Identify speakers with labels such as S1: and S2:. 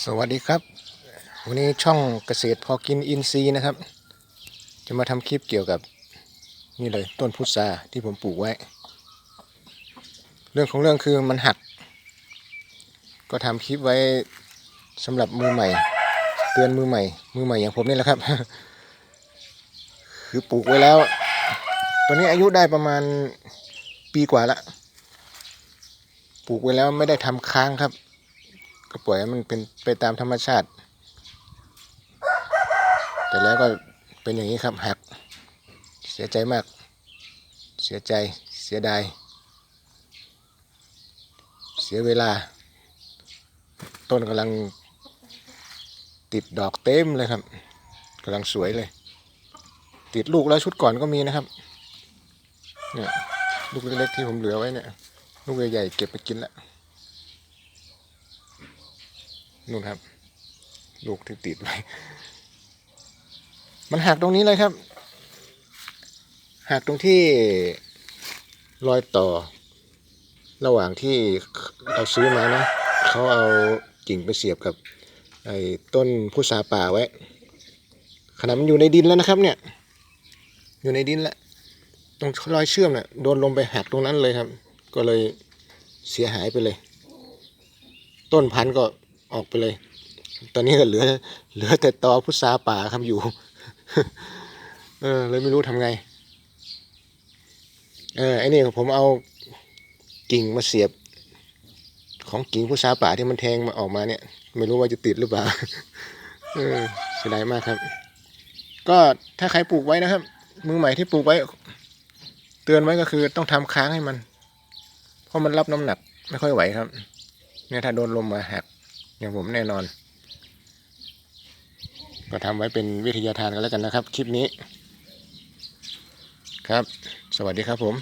S1: สวัสดีครับ วันนี้ช่องเกษตรพอกินอินทรีนะครับ จะมาทำคลิปเกี่ยวกับนี่เลยต้นพุทราที่ผมปลูกไว้ เรื่องของเรื่องคือมันหัก ก็ทำคลิปไว้สำหรับมือใหม่ เตือนมือใหม่ มือใหม่อย่างผมนี่แหละครับ คือปลูกไว้แล้วตัวนี้อายุได้ประมาณปีกว่าละ ปลูกไว้แล้วไม่ได้ทำค้างครับ ก็ปล่อยให้มันเป็นไปตามธรรมชาติ แต่แล้วก็เป็นอย่างนี้ครับหัก เสียใจมาก เสียใจเสียดาย เสียเวลา ต้นกำลังติดดอกเต็มเลยครับกำลังสวยเลย ติดลูกแล้วชุดก่อนก็มีนะครับเนี่ยลูกเล็กๆที่ผมเหลือไว้เนี่ย ลูกใหญ่ๆเก็บไปกินแล้ว นู่นครับ ลูกที่ติดไว้ มันหักตรงนี้เลยครับ หักตรงที่รอยต่อ ระหว่างที่เราซื้อมานะเขาเอากิ่งไปเสียบกับ ไอ้ต้นพุทราป่าไว้ขนาดมันอยู่ในดินแล้วนะครับ เนี่ย อยู่ในดินแล้วตรงรอยเชื่อมเนี่ยโดนลมไปหักตรงนั้นเลยครับ ก็เลยเสียหายไปเลย ต้นพันธุ์ก็ ออกไปเลย ตอนนี้ก็เหลือ เหลือแต่ตอพุทราป่าครับอยู่ เออ เลยไม่รู้ทำไง เออไอ้นี่ผมเอากิ่งมาเสียบ ของกิ่งพุทราป่าที่มันแทงมาออกมาเนี่ย ไม่รู้ว่าจะติดหรือเปล่า เออเสียดายมากครับ ก็ถ้าใครปลูกไว้นะครับ มือใหม่ที่ปลูกไว้ เตือนไว้ก็คือต้องทำค้างให้มัน เพราะมันรับน้ำหนักไม่ค่อยไหวครับเนี่ยถ้าโดนลมมาหัก อย่างผมแน่นอน ก็ทำไว้เป็นวิทยาทานกันแล้วกันนะครับ คลิปนี้ ครับ สวัสดีครับผม